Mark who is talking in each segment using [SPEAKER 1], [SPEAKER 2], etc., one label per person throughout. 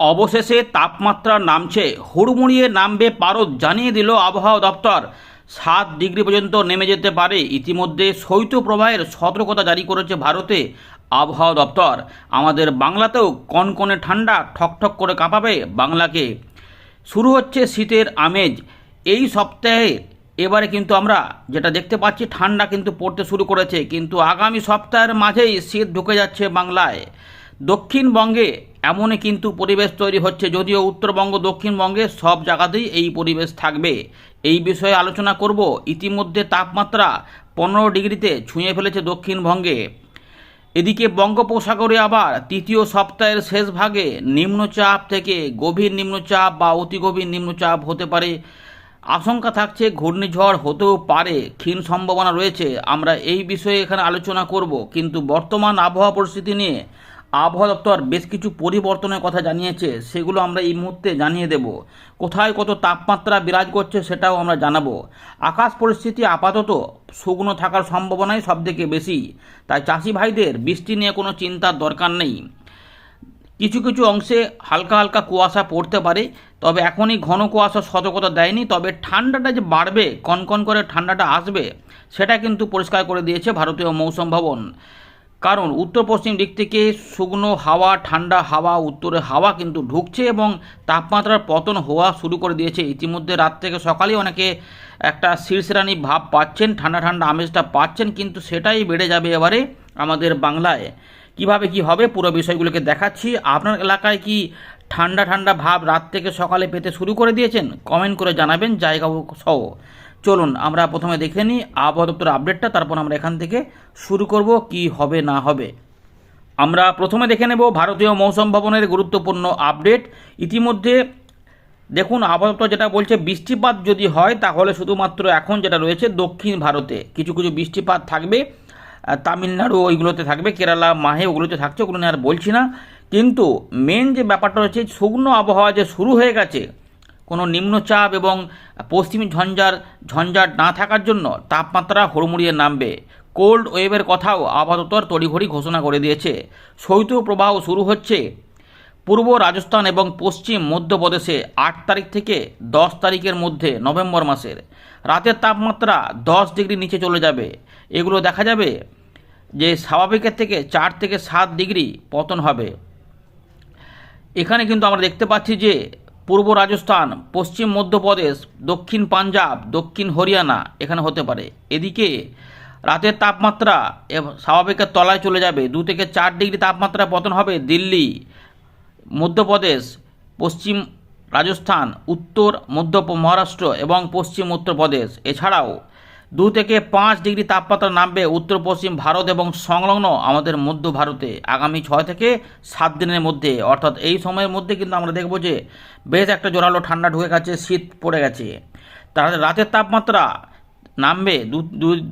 [SPEAKER 1] অবশেষে তাপমাত্রা নামছে, হুড়মুড়িয়ে নামবে পারদ জানিয়ে দিল আবহাওয়া দপ্তর। সাত ডিগ্রি পর্যন্ত নেমে যেতে পারে। ইতিমধ্যে শৈত্যপ্রবাহের সতর্কতা জারি করেছে ভারতে আবহাওয়া দপ্তর। আমাদের বাংলাতেও কনকনে ঠান্ডা ঠকঠক করে কাঁপাবে বাংলাকে। শুরু হচ্ছে শীতের আমেজ। এই সপ্তাহে এবারে কিন্তু আমরা যেটা দেখতে পাচ্ছি, ঠান্ডা কিন্তু পড়তে শুরু করেছে। কিন্তু আগামী সপ্তাহের মাঝেই শীত ঢুকে যাচ্ছে বাংলায়। দক্ষিণবঙ্গে এমনই কিন্তু পরিবেশ তৈরি হচ্ছে, যদিও উত্তরবঙ্গ, দক্ষিণবঙ্গে সব জায়গাতেই এই পরিবেশ থাকবে। এই বিষয়ে আলোচনা করব। ইতিমধ্যে তাপমাত্রা পনেরো ডিগ্রিতে ছুঁয়ে ফেলেছে দক্ষিণবঙ্গে। এদিকে বঙ্গোপসাগরে আবার তৃতীয় সপ্তাহের শেষ ভাগে নিম্নচাপ থেকে গভীর নিম্নচাপ বা অতি গভীর নিম্নচাপ হতে পারে। আশঙ্কা থাকছে ঘূর্ণিঝড় হতেও পারে, ক্ষীণ সম্ভাবনা রয়েছে। আমরা এই বিষয়ে এখানে আলোচনা করব, কিন্তু বর্তমান আবহাওয়া পরিস্থিতি নিয়ে আবহাওয়া দপ্তর বেশ কিছু পরিবর্তনের কথা জানিয়েছে, সেগুলো আমরা এই মুহূর্তে জানিয়ে দেব। কোথায় কত তাপমাত্রা বিরাজ করছে সেটাও আমরা জানাব। আকাশ পরিস্থিতি আপাতত শুকনো থাকার সম্ভাবনাই সবথেকে বেশি। তাই চাষি ভাইদের বৃষ্টি নিয়ে কোনো চিন্তার দরকার নেই। কিছু কিছু অংশে হালকা হালকা কুয়াশা পড়তে পারে, তবে এখনই ঘন কুয়াশার সতর্কতা দেয়নি। তবে ঠান্ডাটা যে বাড়বে, কনকন করে ঠান্ডাটা আসবে, সেটা কিন্তু পরিষ্কার করে দিয়েছে ভারতীয় মৌসুম ভবন। কারণ উত্তর পশ্চিম দিক থেকে শুকনো হাওয়া, ঠান্ডা হাওয়া, উত্তরে হাওয়া কিন্তু ঢুকছে এবং তাপমাত্রার পতন হওয়া শুরু করে দিয়েছে। ইতিমধ্যে রাত থেকে সকালেই অনেকে একটা শীর্ষরানি ভাব পাচ্ছেন, ঠান্ডা ঠান্ডা আমেজটা পাচ্ছেন, কিন্তু সেটাই বেড়ে যাবে এবারে আমাদের বাংলায়। কীভাবে কি হবে পুরো বিষয়গুলোকে দেখাচ্ছি। আপনার এলাকায় কি ঠান্ডা ঠান্ডা ভাব রাত থেকে সকালে পেতে শুরু করে দিয়েছেন? কমেন্ট করে জানাবেন জায়গা সহ। চলুন, আমরা প্রথমে দেখে নিই আবহাওয়া দপ্তর আপডেটটা তারপর আমরা এখান থেকে শুরু করব কি হবে, না হবে। আমরা প্রথমে দেখে নেব ভারতীয় মৌসুম ভবনের গুরুত্বপূর্ণ আপডেট ইতিমধ্যে দেখুন দপ্তর যেটা বলছে, বৃষ্টিপাত যদি হয়, তাহলে শুধুমাত্র এখন যেটা রয়েছে দক্ষিণ ভারতে। কিছু কিছু বৃষ্টিপাত থাকবে তামিলনাড়ু ওইগুলোতে থাকবে, কেরালা, মাহে ওগুলোতে থাকছে, ওগুলো নিয়ে আর বলছি না। কিন্তু মেন যে ব্যাপারটা হচ্ছে শুকনো আবহাওয়া যে শুরু হয়ে গেছে কোনো নিম্নচাপ এবং পশ্চিমী ঝঞ্ঝার ঝঞ্ঝাট না থাকার জন্য তাপমাত্রা হুড়মুড়িয়ে নামবে। কোল্ড ওয়েভের কথাও আপাতত তড়িঘড়ি ঘোষণা করে দিয়েছে। শৈত্য প্রবাহ শুরু হচ্ছে। পূর্ব রাজস্থান এবং পশ্চিম মধ্যপ্রদেশে আট তারিখ থেকে দশ তারিখের মধ্যে নভেম্বর মাসের। রাতের তাপমাত্রা দশ ডিগ্রি নিচে চলে যাবে। এগুলো দেখা যাবে যে স্বাভাবিকের থেকে চার থেকে সাত ডিগ্রি পতন হবে। এখানে কিন্তু আমরা দেখতে পাচ্ছি যে পূর্ব রাজস্থান, পশ্চিম মধ্যপ্রদেশ, দক্ষিণ পাঞ্জাব, দক্ষিণ হরিয়ানা এখানে হতে পারে। এদিকে রাতের তাপমাত্রা স্বাভাবিকের তলায় চলে যাবে। দু থেকে চার ডিগ্রি তাপমাত্রা পতন হবে দিল্লি, মধ্যপ্রদেশ, পশ্চিম রাজস্থান, উত্তর মধ্য মহারাষ্ট্র এবং পশ্চিম উত্তরপ্রদেশ। এছাড়াও দু থেকে পাঁচ ডিগ্রি তাপমাত্রা নামবে উত্তর, পশ্চিম ভারত এবং সংলগ্ন আমাদের মধ্য ভারতে। আগামী ছয় থেকে সাত দিনের মধ্যে, অর্থাৎ এই সময়ের মধ্যে কিন্তু আমরা দেখব যে বেশ একটা জোরালো ঠান্ডা ঢুকে গেছে, শীত পড়ে গেছে। তাহলে রাতের তাপমাত্রা নামবে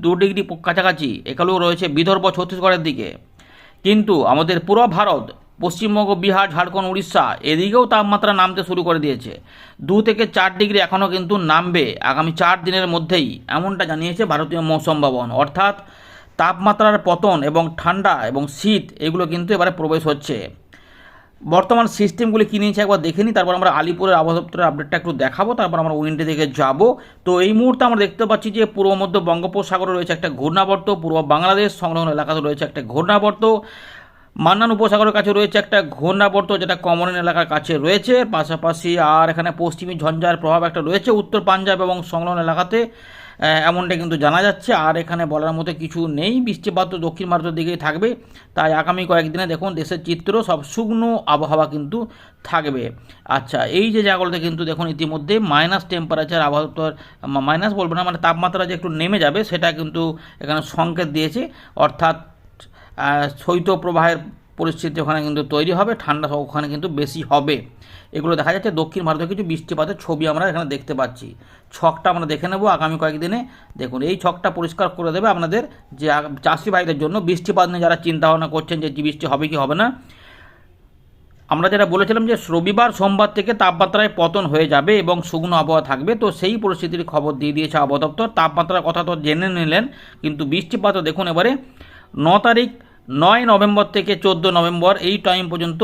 [SPEAKER 1] দু ডিগ্রি কাছাকাছি, এখানেও রয়েছে বিদর্ভ, ছত্তিশগড়ের দিকে। কিন্তু আমাদের পুরো ভারত পশ্চিমবঙ্গ, বিহার, ঝাড়খণ্ড, উড়িষ্যা, এদিকেও তাপমাত্রা নামতে শুরু করে দিয়েছে। দু থেকে চার ডিগ্রি এখনও কিন্তু নামবে আগামী চার দিনের মধ্যেই, এমনটা জানিয়েছে ভারতীয় মৌসম ভবন। অর্থাৎ তাপমাত্রার পতন এবং ঠান্ডা এবং শীত, এগুলো কিন্তু এবারে প্রবেশ হচ্ছে। বর্তমান সিস্টেমগুলি কী নিয়েছে একবার দেখে নিই, তারপর আমরা আলিপুরের আবহাওয়া আপডেটটা একটু দেখাবো, তারপর আমরা উইন্ডে দিকে যাব। তো এই মুহূর্তে আমরা দেখতে পাচ্ছি যে পূর্ব মধ্য বঙ্গোপসাগরে রয়েছে একটা ঘূর্ণাবর্ত, পূর্ব বাংলাদেশ সংলগ্ন এলাকাতে রয়েছে একটা ঘূর্ণাবর্ত। মান্নান উপসাগরের কাছে রয়েছে একটা ঘূর্ণাবর্ত যেটা কমন এলাকার কাছে রয়েছে। পাশাপাশি আর এখানে পশ্চিমী ঝঞ্ঝার প্রভাব একটা রয়েছে উত্তর পাঞ্জাব এবং সংলগ্ন এলাকাতে। এমনটা কিন্তু জানা যাচ্ছে। আর এখানে বলার মতো কিছু নেই। বৃষ্টিপাত তো দক্ষিণ ভারতের দিকেই থাকবে। তাই আগামী কয়েকদিনে দেখুন দেশের চিত্র সব শুকনো আবহাওয়া কিন্তু থাকবে। আচ্ছা এই যে জায়গাগুলোতে কিন্তু দেখুন ইতিমধ্যে মাইনাস টেম্পারেচার আবহাওয়া মাইনাস বলব না মানে তাপমাত্রা যে একটু নেমে যাবে সেটা কিন্তু এখানে সংকেত দিয়েছে। অর্থাৎ আহ, শৈত্য প্রবাহের পরিস্থিতি ওখানে কিন্তু তৈরি হবে, ঠান্ডা ওখানে কিন্তু বেশি হবে। এগুলো দেখা যাচ্ছে দক্ষিণ ভারতে কিছু বৃষ্টিপাতের ছবি আমরা এখানে দেখতে পাচ্ছি। ছকটা আমরা দেখে নেব আগামী কয়েকদিনে। দেখুন, এই ছকটা পরিষ্কার করে দেবে আপনাদের যে চাষি ভাইদের জন্য বৃষ্টিপাত নিয়ে যারা চিন্তা ভাবনা করছেন যে বৃষ্টি হবে কি হবে না। আমরা যেটা বলেছিলাম যে রবিবার সোমবার থেকে তাপমাত্রায় পতন হয়ে যাবে এবং শুকনো আবহাওয়া থাকবে। তো সেই পরিস্থিতির খবর দিয়ে দিয়েছে আবহাওয়া দপ্তর। তাপমাত্রার কথা তো জেনে নিলেন, কিন্তু বৃষ্টিপাতও দেখুন এবারে ন তারিখ নয় নভেম্বর থেকে চোদ্দ নভেম্বর এই টাইম পর্যন্ত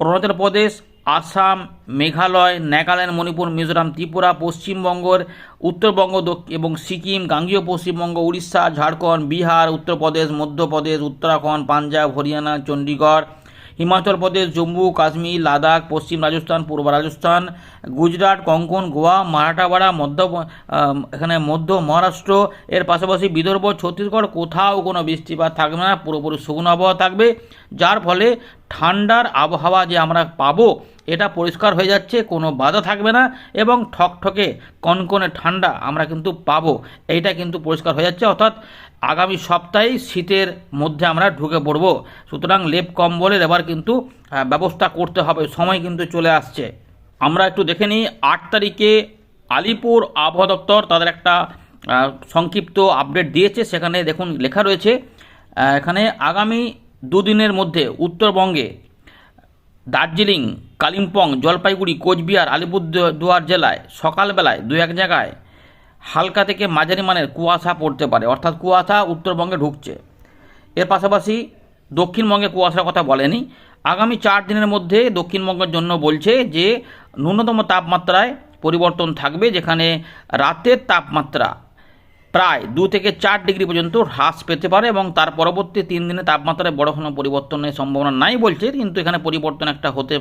[SPEAKER 1] অরুণাচল প্রদেশ, আসাম, মেঘালয়, নাগাল্যান্ড, মণিপুর, মিজোরাম, ত্রিপুরা, পশ্চিমবঙ্গের উত্তরবঙ্গ এবং সিকিম, গাঙ্গীয় পশ্চিমবঙ্গ, উড়িষ্যা, ঝাড়খণ্ড, বিহার, উত্তরপ্রদেশ, মধ্যপ্রদেশ, উত্তরাখণ্ড, পাঞ্জাব, হরিয়ানা চণ্ডীগড় হিমাচল প্রদেশ, জম্মু, কাশ্মীর, লাদাখ, পশ্চিম রাজস্থান, পূর্ব রাজস্থান, গুজরাট, কঙ্কন, গোয়া মারাঠাওয়াড়া মধ্য এখানে মধ্য মহারাষ্ট্র, এর পাশাপাশি বিদর্ভ, ছত্তিশগড়, কোথাও কোনো বৃষ্টিপাত থাকবে না, পুরোপুরি শুকনো আবহাওয়া থাকবে, যার ফলে ঠান্ডার আবহাওয়া যে আমরা পাবো, এটা পরিষ্কার হয়ে যাচ্ছে, কোনো বাধা থাকবে না, এবং ঠকঠকে কনকনে ঠান্ডা আমরা কিন্তু পাবো, এইটা কিন্তু পরিষ্কার হয়ে যাচ্ছে, অর্থাৎ আগামী সপ্তাহেই শীতের মধ্যে আমরা ঢুকে পড়ব। সুতরাং লেপ কম্বলের এবার কিন্তু ব্যবস্থা করতে হবে। সময় কিন্তু চলে আসছে। আমরা একটু দেখে নিই, আট তারিখে আলিপুর আবহাওয়া দপ্তর তাদের একটা সংক্ষিপ্ত আপডেট দিয়েছে। সেখানে দেখুন, লেখা রয়েছে এখানে আগামী দুদিনের মধ্যে উত্তরবঙ্গে দার্জিলিং, কালিম্পং, জলপাইগুড়ি, কোচবিহার, আলিপুরদুয়ার জেলায় সকালবেলায় দু এক জায়গায় হালকা থেকে মাঝারি মানের কুয়াশা পড়তে পারে, অর্থাৎ কুয়াশা উত্তরবঙ্গে ঢুকছে। এর পাশাপাশি দক্ষিণবঙ্গে কুয়াশার কথা বলেনি, আগামী চার দিনের মধ্যে দক্ষিণবঙ্গের জন্য বলছে যে, ন্যূনতম তাপমাত্রায় পরিবর্তন থাকবে, যেখানে রাতের তাপমাত্রা প্রায় দু থেকে চার ডিগ্রি পর্যন্ত হ্রাস পেতে পারে এবং তার পরবর্তী তিন দিনে তাপমাত্রায় বড় কোনো পরিবর্তনের সম্ভাবনা নাই বলছে, কিন্তু এখানে পরিবর্তন একটা হতে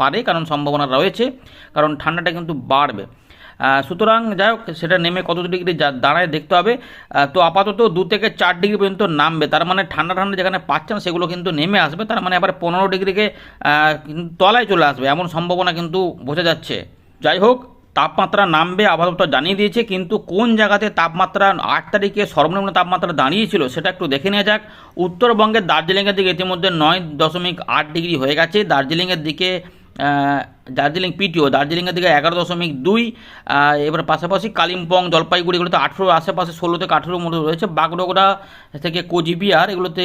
[SPEAKER 1] পারে, কারণ সম্ভাবনা রয়েছে, কারণ ঠান্ডাটা কিন্তু বাড়বে। সুতরাং যাই হোক, সেটা নেমে কত ডিগ্রি দাঁড়ায় দেখতে হবে। তো আপাতত দু থেকে চার ডিগ্রি পর্যন্ত নামবে। তার মানে ঠান্ডা ঠান্ডা যেখানে পাচ্ছেন, সেগুলো কিন্তু নেমে আসবে। তার মানে আবার পনেরো ডিগ্রিকে তলায় চলে আসবে। এমন সম্ভাবনা কিন্তু বোঝা যাচ্ছে। যাই হোক, তাপমাত্রা নামবে, আপাতত জানিয়ে দিয়েছে, কিন্তু কোন জায়গাতে তাপমাত্রা আট তারিখে সর্বনিম্ন তাপমাত্রা দাঁড়িয়েছিল, সেটা একটু দেখে নেওয়া যাক। উত্তরবঙ্গের দার্জিলিংয়ের দিকে ইতিমধ্যে নয় দশমিক আট ডিগ্রি হয়ে গেছে। দার্জিলিংয়ের দিকে দার্জিলিং পিটিও দার্জিলিংয়ের দিকে এগারো দশমিক দুই এবার পাশাপাশি কালিম্পং, জলপাইগুড়ি এগুলোতে আঠেরো, আশেপাশে ষোলো থেকে আঠেরোর মধ্যে রয়েছে। বাগডোগরা থেকে কোচবিহার এগুলোতে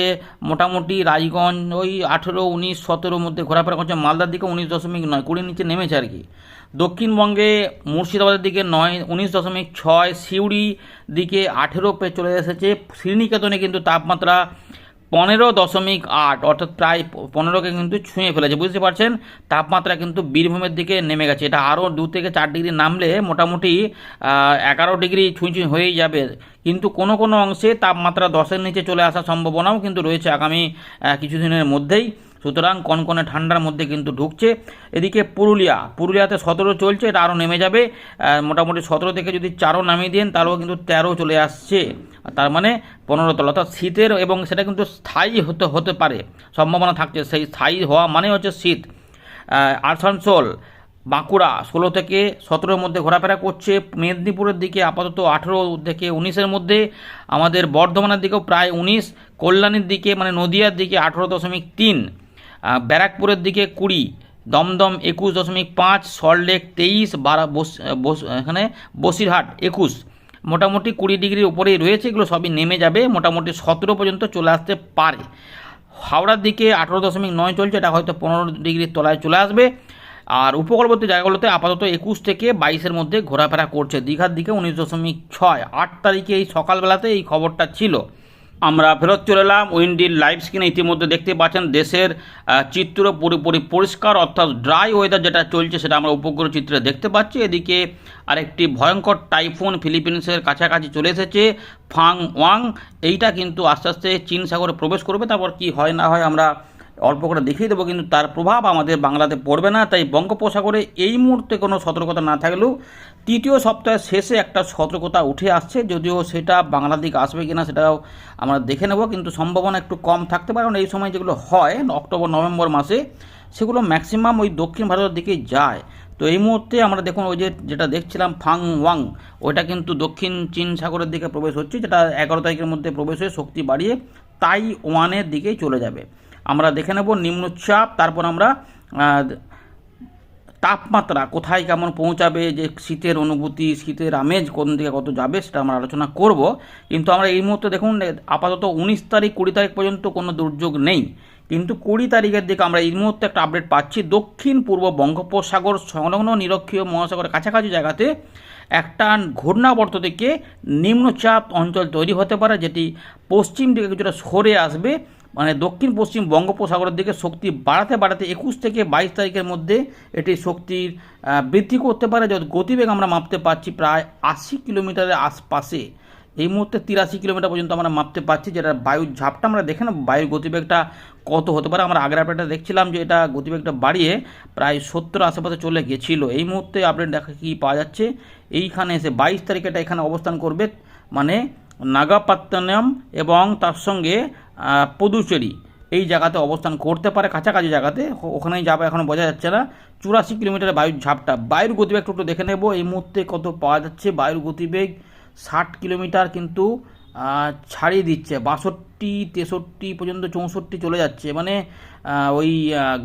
[SPEAKER 1] মোটামুটি রাজগঞ্জ ওই আঠেরো, উনিশ, সতেরোর মধ্যে ঘোরাফেরা করছে। মালদার দিকে উনিশ দশমিক নয়, কুড়ির নিচে নেমেছে আর কি। দক্ষিণবঙ্গে মুর্শিদাবাদের দিকে নয়, উনিশ দশমিক ছয় সিউড়ি দিকে আঠেরো পে চলে এসেছে। শ্রীনিকেতনে কিন্তু তাপমাত্রা পনেরো দশমিক আট, অর্থাৎ প্রায় পনেরোকে কিন্তু ছুঁয়ে ফেলেছে। বুঝতে পারছেন? তাপমাত্রা কিন্তু বীরভূমের দিকে নেমে গেছে। এটা আরও দু থেকে চার ডিগ্রি নামলে মোটামুটি এগারো ডিগ্রি ছুঁই ছুঁই হয়েই যাবে। কিন্তু কোনো কোনো অংশে তাপমাত্রা দশের নিচে চলে আসার সম্ভাবনাও কিন্তু রয়েছে আগামী কিছু কিছুদিনের মধ্যেই। সুতরাং কনকনে ঠান্ডার মধ্যে কিন্তু ঢুকছে। এদিকে পুরুলিয়া, পুরুলিয়াতে সতেরো চলছে, এটা আরও নেমে যাবে। মোটামুটি সতেরো থেকে যদি চারও নামিয়ে দেন, তাহলেও কিন্তু তেরো চলে আসছে। তার মানে পনেরো তলা, অর্থাৎ শীতের এবং সেটা কিন্তু স্থায়ী হতে হতে পারে। সম্ভাবনা থাকছে সেই স্থায়ী হওয়া মানে হচ্ছে শীত। আসানসোল, বাঁকুড়া ষোলো থেকে সতেরোর মধ্যে ঘোরাফেরা করছে। মেদিনীপুরের দিকে আপাতত আঠেরো থেকে উনিশের মধ্যে। আমাদের বর্ধমানের দিকেও প্রায় উনিশ, কল্যাণীর দিকে মানে নদিয়ার দিকে আঠেরো দশমিক তিন। ব্যারাকপুরের দিকে কুড়ি, দমদম একুশ দশমিক পাঁচ সল্টলেক তেইশ, বারা এখানে বসিরহাট একুশ। মোটামুটি কুড়ি ডিগ্রির উপরেই রয়েছে, এগুলো সবই নেমে যাবে, মোটামুটি সতেরো পর্যন্ত চলে আসতে পারে। হাওড়ার দিকে আঠেরো দশমিক নয় চলছে, এটা হয়তো পনেরো ডিগ্রির তলায় চলে আসবে। আর উপকূলবর্তী জায়গাগুলোতে আপাতত একুশ থেকে বাইশের মধ্যে ঘোরাফেরা করছে। দীঘার দিকে উনিশ দশমিক ছয়। আট তারিখে এই সকালবেলাতে এই খবরটা ছিল। আমরা ফেরত চলে এলাম উইন্ডির লাইভ স্ক্রিনে। ইতিমধ্যে দেখতে পাচ্ছেন দেশের চিত্র পুরোপুরি পরিষ্কার অর্থাৎ ড্রাই ওয়েদার যেটা চলছে সেটা আমরা উপগ্রহ চিত্রে দেখতে পাচ্ছি। এদিকে আরেকটি ভয়ঙ্কর টাইফুন ফিলিপিন্সের কাছাকাছি চলে এসেছে ফাং ওয়াং এইটা কিন্তু আস্তে আস্তে চীন সাগরে প্রবেশ করবে, তারপর কি হয় না হয় আমরা অল্প করে দেখিয়ে দেবো, কিন্তু তার প্রভাব আমাদের বাংলাতে পড়বে না, তাই বঙ্গোপসাগরে এই মুহূর্তে কোনো সতর্কতা না থাকলেও তৃতীয় সপ্তাহের শেষে একটা সতর্কতা উঠে আসছে, যদিও সেটা বাংলার দিকে আসবে কিনা সেটাও আমরা দেখে নেব, কিন্তু সম্ভাবনা একটু কম থাকতে পারে এই সময় যেগুলো হয়, অক্টোবর, নভেম্বর মাসে, সেগুলো ম্যাক্সিমাম ওই দক্ষিণ ভারতের দিকেই যায়। তো এই মুহূর্তে আমরা দেখুন, ওই যে যেটা দেখছিলাম ফাং ওয়াং ওইটা কিন্তু দক্ষিণ চীন সাগরের দিকে প্রবেশ হচ্ছে, যেটা এগারো তারিখের মধ্যে প্রবেশ হয়ে শক্তি বাড়িয়ে তাই ওয়ানের দিকেই চলে যাবে। আমরা দেখে নেব নিম্নচাপ, তারপর আমরা তাপমাত্রা কোথায় কেমন পৌঁছাবে, যে শীতের অনুভূতি, শীতের আমেজ কোন দিকে কত যাবে সেটা আমরা আলোচনা করব। কিন্তু আমরা এই মুহূর্তে দেখুন আপাতত উনিশ তারিখ, কুড়ি তারিখ পর্যন্ত কোনো দুর্যোগ নেই। কিন্তু কুড়ি তারিখের দিকে আমরা এই মুহূর্তে একটা আপডেট পাচ্ছি। দক্ষিণ পূর্ব বঙ্গোপসাগর সংলগ্ন নিরক্ষীয় মহাসাগরের কাছাকাছি জায়গাতে একটা ঘূর্ণাবর্ত থেকে নিম্নচাপ অঞ্চল তৈরি হতে পারে, যেটি পশ্চিম দিকে কিছুটা সরে আসবে। মানে দক্ষিণ পশ্চিম বঙ্গোপসাগরের দিকে শক্তি বাড়াতে বাড়াতে একুশ থেকে বাইশ তারিখের মধ্যে এটি শক্তির বৃদ্ধি করতে পারে। যত গতিবেগ আমরা মাপতে পারছি প্রায় আশি কিলোমিটারের আশপাশে। এই মুহূর্তে তিরাশি কিলোমিটার পর্যন্ত আমরা মাপতে পারছি। যেটা বায়ুর ঝাপটা আমরা দেখে না বায়ুর গতিবেগটা কত হতে পারে? আমরা আগের আপডেটটা দেখছিলাম যে এটা গতিবেগটা বাড়িয়ে প্রায় সত্তর আশেপাশে চলে গেছিল। এই মুহূর্তে আপডেট দেখা কি পাওয়া যাচ্ছে? এইখানে এসে বাইশ তারিখে এটা এখানে অবস্থান করবে। মানে নাগাপাত্তানাম এবং তার সঙ্গে পুদুচেরি। এই জায়গাতে অবস্থান করতে পারে, কাছাকাছি জায়গাতে। ওখানেই যাবে এখন বোঝা যাচ্ছে না। চুরাশি কিলোমিটার বায়ুর ঝাপটা। বায়ুর গতিবেগ একটু দেখে নেব। এই মুহূর্তে কত পাওয়া যাচ্ছে? বায়ুর গতিবেগ ষাট কিলোমিটার কিন্তু ছাড়িয়ে দিচ্ছে। বাষট্টি, তেষট্টি পর্যন্ত চৌষট্টি চলে যাচ্ছে। মানে ওই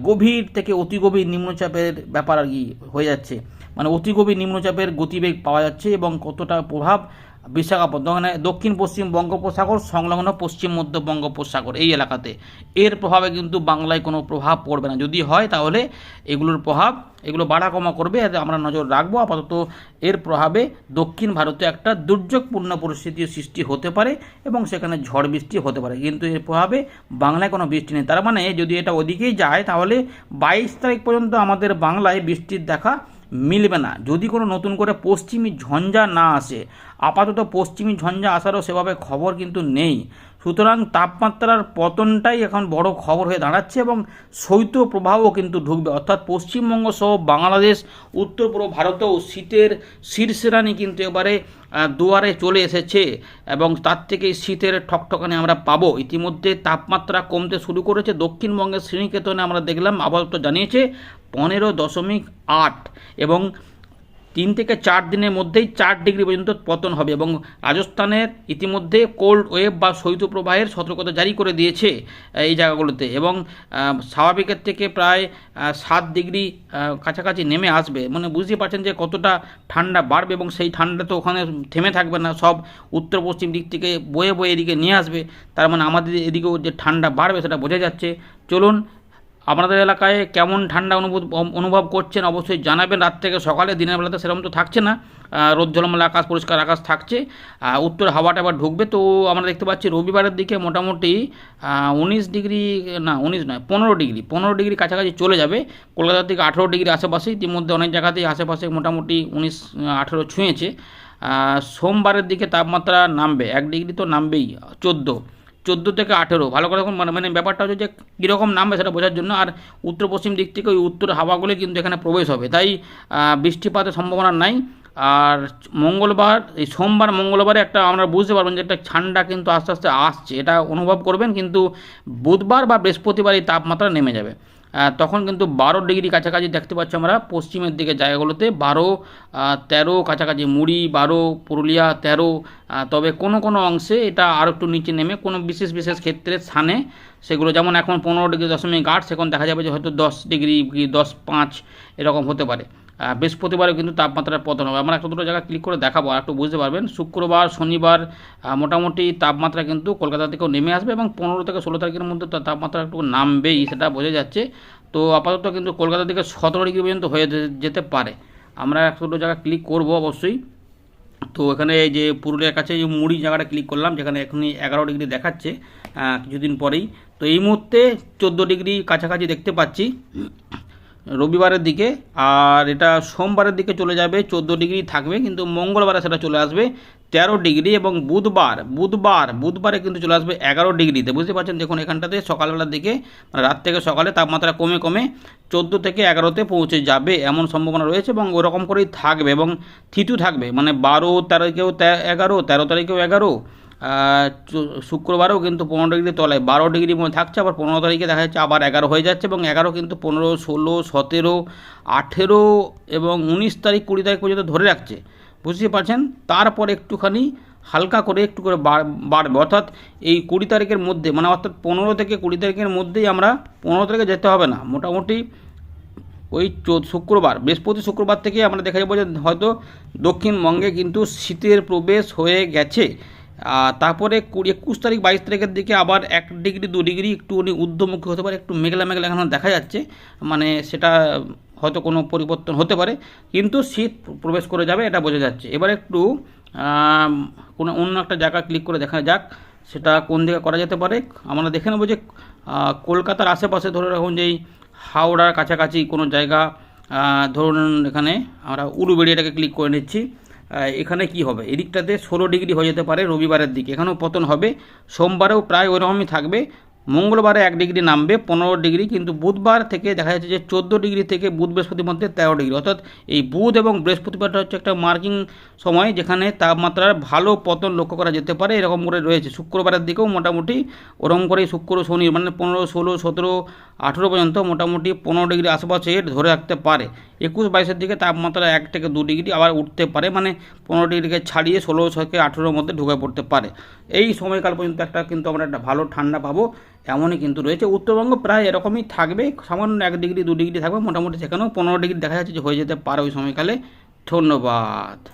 [SPEAKER 1] গভীর থেকে অতি গভীর নিম্নচাপের ব্যাপার আর কি হয়ে যাচ্ছে। মানে অতি গভীর নিম্নচাপের গতিবেগ পাওয়া যাচ্ছে এবং কতটা প্রভাব বিশাখাপত্তনম দক্ষিণ পশ্চিম বঙ্গোপসাগর, সংলগ্ন পশ্চিম মধ্য বঙ্গোপসাগর এই এলাকাতে। এর প্রভাবে কিন্তু বাংলায় কোনো প্রভাব পড়বে না। যদি হয় তাহলে এগুলোর প্রভাব, এগুলো বাড়া কমা করবে আমরা নজর রাখব। আপাতত এর প্রভাবে দক্ষিণ ভারতে একটা দুর্যোগপূর্ণ পরিস্থিতির সৃষ্টি হতে পারে এবং সেখানে ঝড় বৃষ্টি হতে পারে। কিন্তু এর প্রভাবে বাংলায় কোনো বৃষ্টি নেই। তার মানে যদি এটা ওদিকেই যায়, তাহলে বাইশ তারিখ পর্যন্ত আমাদের বাংলায় বৃষ্টির দেখা মিলবে না। যদি কোনো নতুন করে পশ্চিমী ঝঞ্ঝা না আসে আপাতত পশ্চিমী ঝঞ্ঝা আসারও সেভাবে খবর কিন্তু নেই। সুতরাং তাপমাত্রার পতনটাই এখন বড় খবর হয়ে দাঁড়াচ্ছে এবং শৈত্য প্রবাহও কিন্তু ঢুকবে। অর্থাৎ পশ্চিমবঙ্গ সহ বাংলাদেশ, উত্তর পূর্ব ভারতেও শীতের শীর্ষেরানি কিন্তু এবারে দুয়ারে চলে এসেছে এবং তার থেকে শীতের ঠকঠকানি আমরা পাবো। ইতিমধ্যে তাপমাত্রা কমতে শুরু করেছে। দক্ষিণবঙ্গের শ্রেণীকেতনে আমরা দেখলাম, আপাতত জানিয়েছে পনেরো দশমিক আট এবং তিন থেকে চার দিনের মধ্যেই চার ডিগ্রি পর্যন্ত পতন হবে এবং রাজস্থানের ইতিমধ্যে কোল্ড ওয়েভ বা শৈত্যপ্রবাহের সতর্কতা জারি করে দিয়েছে এই জায়গাগুলোতে এবং স্বাভাবিকের থেকে প্রায় সাত ডিগ্রি কাছাকাছি নেমে আসবে। মানে বুঝতে পারছেন যে কতটা ঠান্ডা বাড়বে এবং সেই ঠান্ডা তো ওখানে থেমে থাকবে না, সব উত্তর পশ্চিম দিক থেকে বয়ে বয়ে এদিকে নিয়ে আসবে। তার মানে আমাদের এদিকেও যে ঠান্ডা বাড়বে সেটা বোঝা যাচ্ছে। চলুন আপনাদের এলাকায় কেমন ঠান্ডা অনুভূত, অনুভব করছেন অবশ্যই জানাবেন। রাত থেকে সকালে দিনের বেলাতে সেরকম তো থাকছে না। রোদ ঝলমলে আকাশ, পরিষ্কার আকাশ থাকছে। উত্তর হাওয়াটা আবার ঢুকবে। তো আমরা দেখতে পাচ্ছি রবিবারের দিকে মোটামুটি উনিশ ডিগ্রি, না, উনিশ নয়, পনেরো ডিগ্রি পনেরো ডিগ্রি কাছাকাছি চলে যাবে। কলকাতার দিকে আঠেরো ডিগ্রি আশেপাশে। ইতিমধ্যে অনেক জায়গাতেই আশেপাশে মোটামুটি উনিশ, আঠেরো ছুঁয়েছে। সোমবারের দিকে তাপমাত্রা নামবে, এক ডিগ্রি তো নামবেই, চোদ্দ। চোদ্দ থেকে আঠেরো। ভালো করে মানে মানে ব্যাপারটা হচ্ছে যে কীরকম নামবে সেটা বোঝার জন্য। আর উত্তর পশ্চিম দিক থেকে ওই উত্তর হাওয়াগুলি কিন্তু এখানে প্রবেশ হবে। তাই বৃষ্টিপাতের সম্ভাবনা নাই। আর মঙ্গলবার, এই সোমবার, মঙ্গলবারে একটা আমরা বুঝতে পারবেন যে একটা ঠান্ডা কিন্তু আস্তে আস্তে আসছে। এটা অনুভব করবেন, কিন্তু বুধবার বা বৃহস্পতিবার এই তাপমাত্রা নেমে যাবে। তখন কিন্তু বারো ডিগ্রি কাছাকাছি দেখতে পাচ্ছি আমরা পশ্চিমের দিকে জায়গাগুলোতে। বারো তেরো কাছাকাছি মুড়ি, বারো পুরুলিয়া, তেরো তবে কোনো কোনো অংশে এটা আরও একটু নিচে নেমে কোনো বিশেষ বিশেষ ক্ষেত্রে স্থানে সেগুলো যেমন এখন পনেরো ডিগ্রি দশমিক আট, সেখানে দেখা যাবে যে হয়তো দশ ডিগ্রি দশ পাঁচ এরকম হতে পারে। আহ, বৃহস্পতিবারেও কিন্তু তাপমাত্রার পতন হবে। আমরা একটা দুটো জায়গা ক্লিক করে দেখাবো আর একটু বুঝতে পারবেন। শুক্রবার শনিবার মোটামুটি তাপমাত্রা কিন্তু কলকাতা থেকেও নেমে আসবে এবং পনেরো থেকে ষোলো তারিখের মধ্যে তাপমাত্রা একটু নামবেই সেটা বোঝা যাচ্ছে। তো আপাতত কিন্তু কলকাতা থেকে সতেরো ডিগ্রি পর্যন্ত হয়ে যেতে পারে। আমরা একটা দুটো জায়গা ক্লিক করব অবশ্যই। তো এখানে যে পুরুলিয়ার কাছে যে মুড়ি জায়গাটা ক্লিক করলাম যেখানে এখনই এগারো ডিগ্রি দেখাচ্ছে কিছুদিন পরেই। তো এই মুহূর্তে চোদ্দ ডিগ্রি কাছাকাছি দেখতে পাচ্ছি। রবিবারের দিকে, আর এটা সোমবারের দিকে চলে যাবে, চোদ্দ ডিগ্রি থাকবে, কিন্তু মঙ্গলবারে সেটা চলে আসবে তেরো ডিগ্রি এবং বুধবার বুধবার, বুধবারে কিন্তু চলে আসবে এগারো ডিগ্রিতে। বুঝতে পারছেন? দেখুন এখানটাতে সকালবেলার দিকে, রাত থেকে সকালে তাপমাত্রা কমে কমে চোদ্দ থেকে এগারোতে পৌঁছে যাবে এমন সম্ভাবনা রয়েছে এবং ওরকম করেই থাকবে এবং থিতু থাকবে। মানে বারো তারিখেও এগারো, তেরো তারিখেও এগারো শুক্রবারেও কিন্তু পনেরো ডিগ্রি তলায় বারো ডিগ্রির মধ্যে থাকছে, আবার পনেরো তারিখে দেখা যাচ্ছে আবার এগারো হয়ে যাচ্ছে এবং এগারো কিন্তু পনেরো, ষোলো, সতেরো, আঠেরো এবং উনিশ তারিখ, কুড়ি তারিখ পর্যন্ত ধরে রাখছে। বুঝতে পারছেন? তারপর একটুখানি হালকা করে একটু করে বাড়- বাড়বে। অর্থাৎ এই কুড়ি তারিখের মধ্যে মানে অর্থাৎ পনেরো থেকে কুড়ি তারিখের মধ্যেই আমরা পনেরো তারিখে যেতে হবে না। মোটামুটি ওই শুক্রবার, বৃহস্পতি শুক্রবার থেকে আমরা দেখা যাব যে হয়তো দক্ষিণবঙ্গে কিন্তু শীতের প্রবেশ হয়ে গেছে। তারপরে কুড়ি একুশ তারিখ, বাইশ তারিখের দিকে আবার এক ডিগ্রি, দু ডিগ্রি একটুখানি ঊর্ধ্বমুখী হতে পারে, একটু মেঘলা মেঘলা এখন দেখা যাচ্ছে। মানে সেটা হয়তো কোনো পরিবর্তন হতে পারে, কিন্তু শীত প্রবেশ করে যাবে, এটা বোঝা যাচ্ছে। এবার একটু কোনো অন্য একটা জায়গা ক্লিক করে দেখা যাক, সেটা কোন দিকে করা যেতে পারে। আমরা দেখে নেব যে কলকাতার আশেপাশে ধরে রাখুন যে এই হাওড়ার কাছাকাছি কোনো জায়গা ধরুন এখানে আমরা উলুবেড়িয়াটাকে ক্লিক করে নিচ্ছি। এখানে কি হবে? এদিকটাতে ষোলো ডিগ্রি হয়ে যেতে পারে রবিবারের দিকে। এখানেও পতন হবে। সোমবারেও প্রায় ওরকমই থাকবে। মঙ্গলবারে এক ডিগ্রি নামবে, পনেরো ডিগ্রি, কিন্তু বুধবার থেকে দেখা যাচ্ছে যে চোদ্দ ডিগ্রি থেকে বুধ বৃহস্পতির মধ্যে তেরো ডিগ্রি। অর্থাৎ এই বুধ এবং বৃহস্পতিবারটা হচ্ছে একটা মার্কিং সময় যেখানে তাপমাত্রার ভালো পতন লক্ষ্য করা যেতে পারে, এরকম করে রয়েছে। শুক্রবারের দিকেও মোটামুটি ওরকম করে শুক্র, শনি মানে পনেরো, ষোলো, সতেরো, আঠেরো পর্যন্ত মোটামুটি পনেরো ডিগ্রি আশেপাশে ধরে রাখতে পারে। একুশ, বাইশের দিকে তাপমাত্রা এক থেকে দু ডিগ্রি আবার উঠতে পারে মানে পনেরো ডিগ্রিকে ছাড়িয়ে ষোলো থেকে আঠেরোর মধ্যে ঢুকে পড়তে পারে। এই সময়কাল পর্যন্ত একটা কিন্তু আমরা একটা ভালো ঠান্ডা পাবো। এমনই কিন্তু রয়েছে। উত্তরবঙ্গ প্রায় এরকমই থাকবে। সামান্য এক ডিগ্রি, দু ডিগ্রি থাকবে। মোটামুটি সেখানেও পনেরো ডিগ্রি দেখা যাচ্ছে যে হয়ে যেতে পারে ওই সময়কালে। ধন্যবাদ।